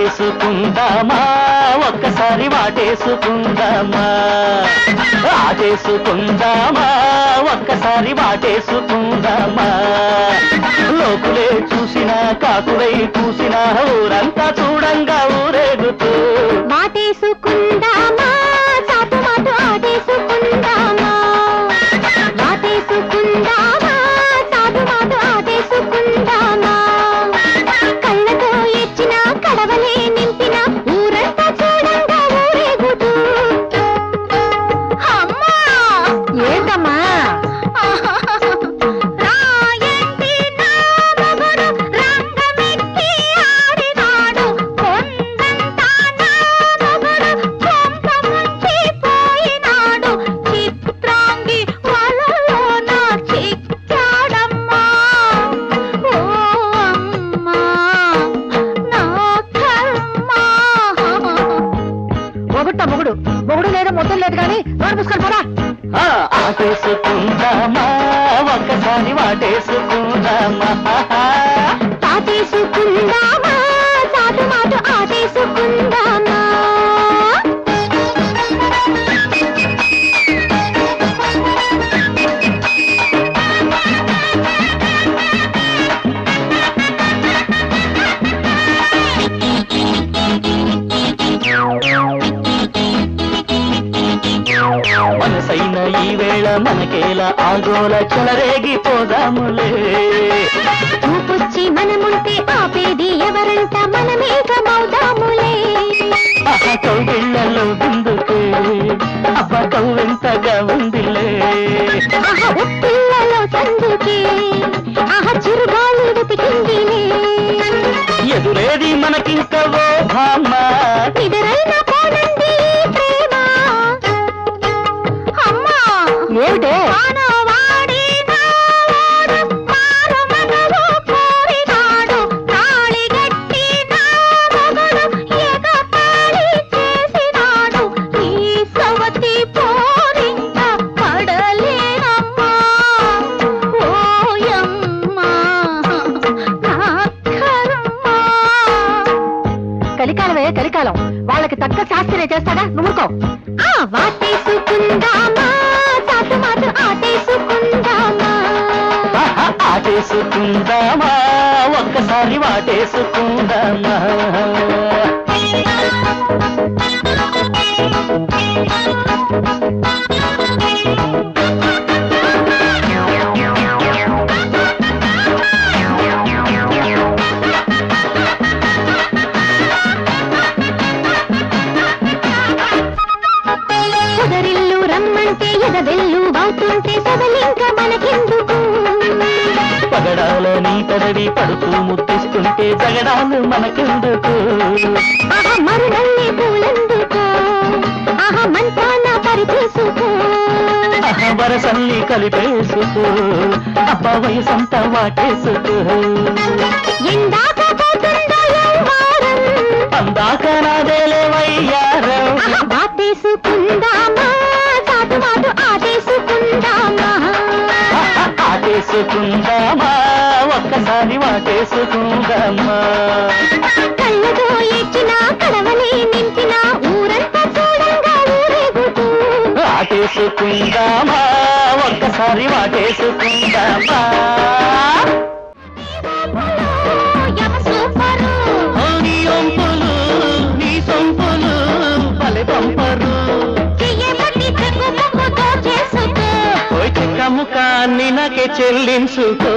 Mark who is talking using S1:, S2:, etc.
S1: ఆటేసుకుందామా ఒక్కసారి వాటేసుకుందామా? ఆటేసుకుందామా ఒక్కసారి వాటేసుకుందామా? లోకులే చూసినా కాకులై కూసినా ఊరంతా చూడంగా ఊరేగుతూ.
S2: మాటేసుకుందామా మొగుడు మొగుడు లేదు మొత్తం లేదు కానీ నోరు పుసుకొని పోరా.
S1: వాటేసుకుందామా ఒకసారి వాటేసుకుందామా మనకేలా చెలరేగిపోదాములే.
S2: చూపొచ్చి మనముంటే ఆపేది ఎవరంట? మనమేకమవుదాములే. కలికాలమే కలికాలం వాళ్ళకి తగ్గ శాస్త్రీయ చేస్తాడా? నువ్వుకో ఆటేసుకుందామా?
S1: ఒక్కసారి వాటేసుకుందామా?
S2: రమ్మంటే ఎదవెల్లు అవుతుంటే సదలింక మనకెందుకు?
S1: పగడాల నీ పెదవి పడుతూ ముద్దిస్తుంటే జగడాలు మనకెందుకు?
S2: పూలందుకో. పరిచేసుకో
S1: వరసల్ని కలిపేసుకో. అబ్బ వయసంతా వాటేసుకో.
S2: ఎందాక వాటేసుకుందామా కళ్ళతో ఎచ్చిన కడవలే నింపిన ఊరంతా చూడంగా ఊరేగుతూ.
S1: ఆటేసుకుందామా ఒక్కసారి వాటేసుకుందామా. ముఖాన్ని నాకే చెల్లించుకో.